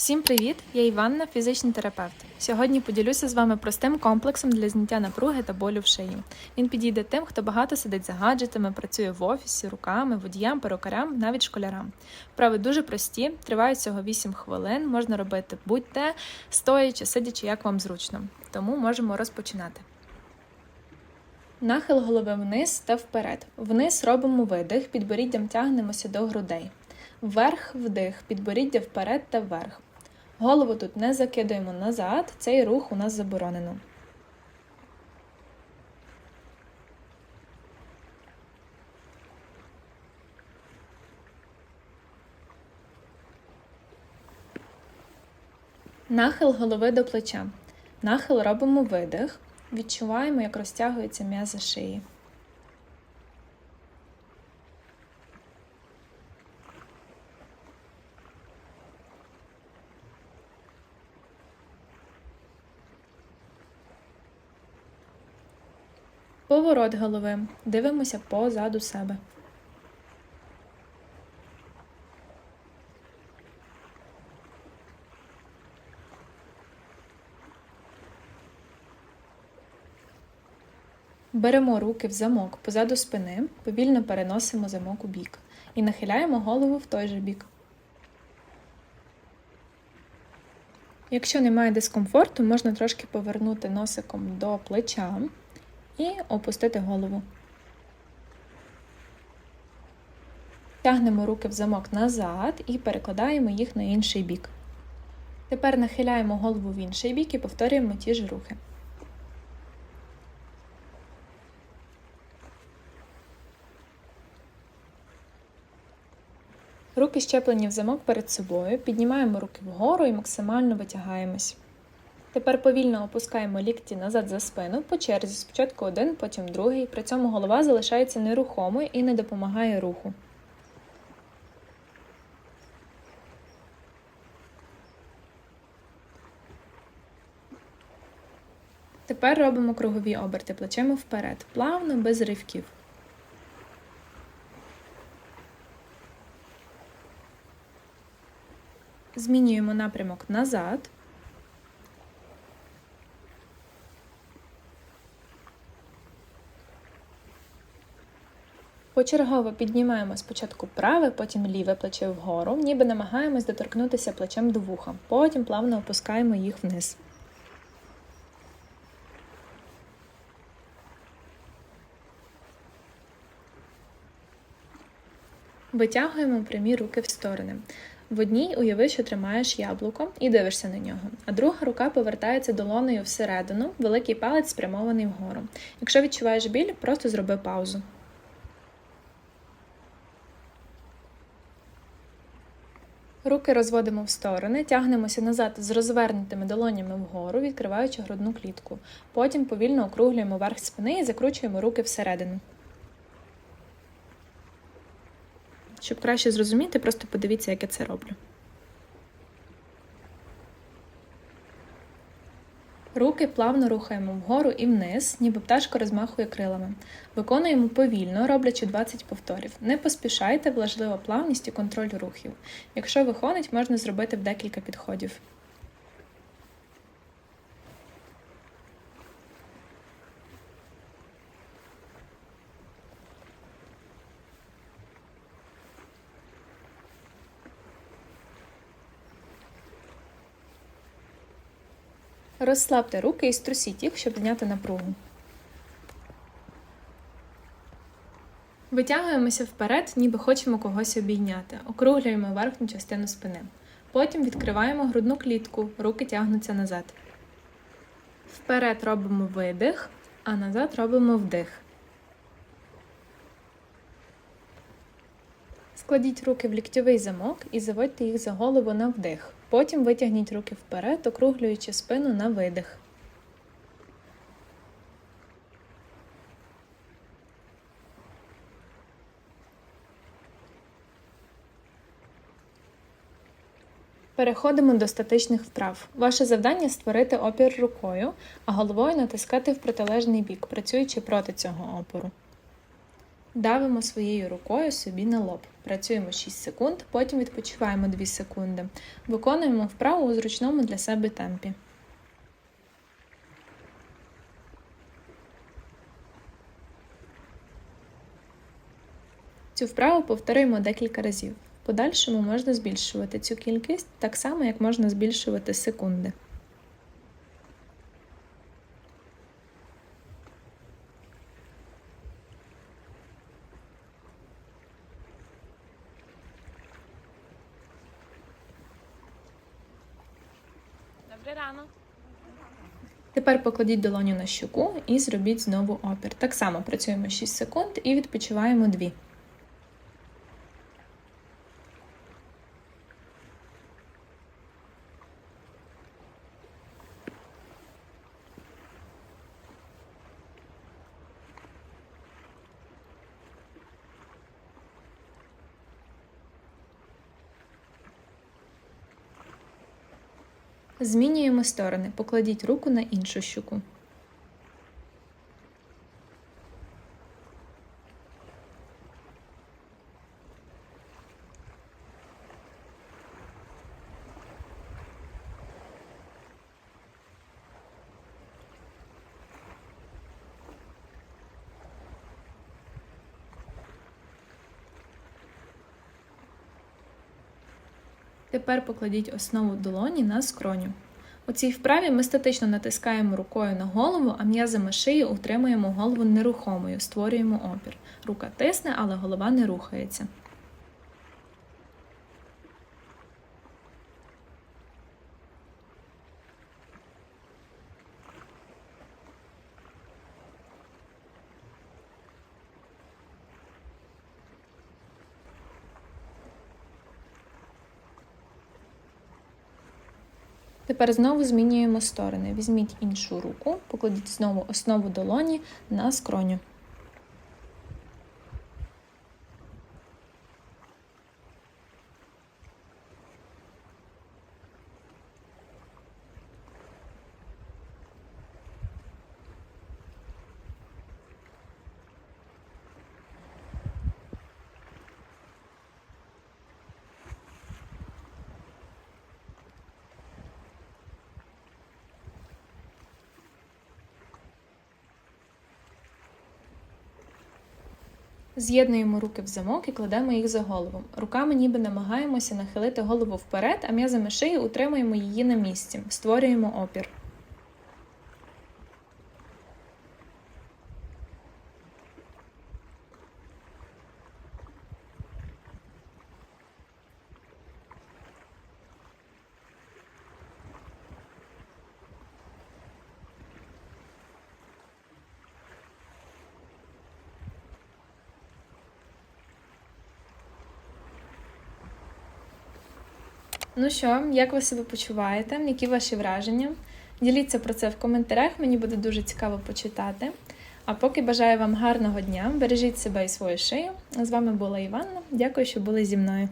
Всім привіт! Я Іванна, фізичний терапевт. Сьогодні поділюся з вами простим комплексом для зняття напруги та болю в шиї. Він підійде тим, хто багато сидить за гаджетами, працює в офісі, руками, водіям, перукарям, навіть школярам. Вправи дуже прості, тривають всього 8 хвилин, можна робити будь-де, стоячи, сидячи, як вам зручно. Тому можемо розпочинати. Нахил голови вниз та вперед. Вниз робимо видих, підборіддям тягнемося до грудей. Вверх вдих, підборіддя вперед та вверх. Голову тут не закидуємо назад, цей рух у нас заборонено. Нахил голови до плеча. Нахил робимо видих. Відчуваємо, як розтягуються м'язи шиї. Поворот голови. Дивимося позаду себе. Беремо руки в замок позаду спини, повільно переносимо замок у бік і нахиляємо голову в той же бік. Якщо немає дискомфорту, можна трошки повернути носиком до плеча і опустити голову. Тягнемо руки в замок назад і перекладаємо їх на інший бік. Тепер нахиляємо голову в інший бік і повторюємо ті ж рухи. Руки щеплені в замок перед собою, піднімаємо руки вгору і максимально витягаємось. Тепер повільно опускаємо лікті назад за спину по черзі, спочатку один, потім другий. При цьому голова залишається нерухомою і не допомагає руху. Тепер робимо кругові оберти плечима вперед, плавно, без ривків. Змінюємо напрямок назад. Почергово піднімаємо спочатку праве, потім ліве плече вгору, ніби намагаємось доторкнутися плечем до вуха. Потім плавно опускаємо їх вниз. Витягуємо прямі руки в сторони. В одній уяви, що тримаєш яблуко і дивишся на нього, а друга рука повертається долонею всередину, великий палець спрямований вгору. Якщо відчуваєш біль, просто зроби паузу. Руки розводимо в сторони, тягнемося назад з розвернутими долонями вгору, відкриваючи грудну клітку. Потім повільно округлюємо верх спини і закручуємо руки всередину. Щоб краще зрозуміти, просто подивіться, як я це роблю. Руки плавно рухаємо вгору і вниз, ніби пташка розмахує крилами. Виконуємо повільно, роблячи 20 повторів. Не поспішайте, важлива плавність і контроль рухів. Якщо виходить, можна зробити в декілька підходів. Розслабте руки і струсіть їх, щоб зняти напругу. Витягуємося вперед, ніби хочемо когось обійняти. Округлюємо верхню частину спини. Потім відкриваємо грудну клітку, руки тягнуться назад. Вперед робимо видих, а назад робимо вдих. Складіть руки в ліктьовий замок і заводьте їх за голову на вдих. Потім витягніть руки вперед, округлюючи спину на видих. Переходимо до статичних вправ. Ваше завдання створити опір рукою, а головою натискати в протилежний бік, працюючи проти цього опору. Давимо своєю рукою собі на лоб. Працюємо 6 секунд, потім відпочиваємо 2 секунди. Виконуємо вправу у зручному для себе темпі. Цю вправу повторюємо декілька разів. В подальшому можна збільшувати цю кількість так само, як можна збільшувати секунди. Добре рано. Тепер покладіть долоню на щуку і зробіть знову опір. Так само працюємо 6 секунд і відпочиваємо 2. Змінюємо сторони. Покладіть руку на іншу щуку. Тепер покладіть основу долоні на скроню. У цій вправі ми статично натискаємо рукою на голову, а м'язами шиї утримуємо голову нерухомою, створюємо опір. Рука тисне, але голова не рухається. Тепер знову змінюємо сторони. Візьміть іншу руку, покладіть знову основу долоні на скроню. З'єднуємо руки в замок і кладемо їх за голову. Руками ніби намагаємося нахилити голову вперед, а м'язами шиї утримуємо її на місці, створюємо опір. Ну що, як ви себе почуваєте? Які ваші враження? Діліться про це в коментарях, мені буде дуже цікаво почитати. А поки бажаю вам гарного дня, бережіть себе і свою шию. З вами була Іванна. Дякую, що були зі мною.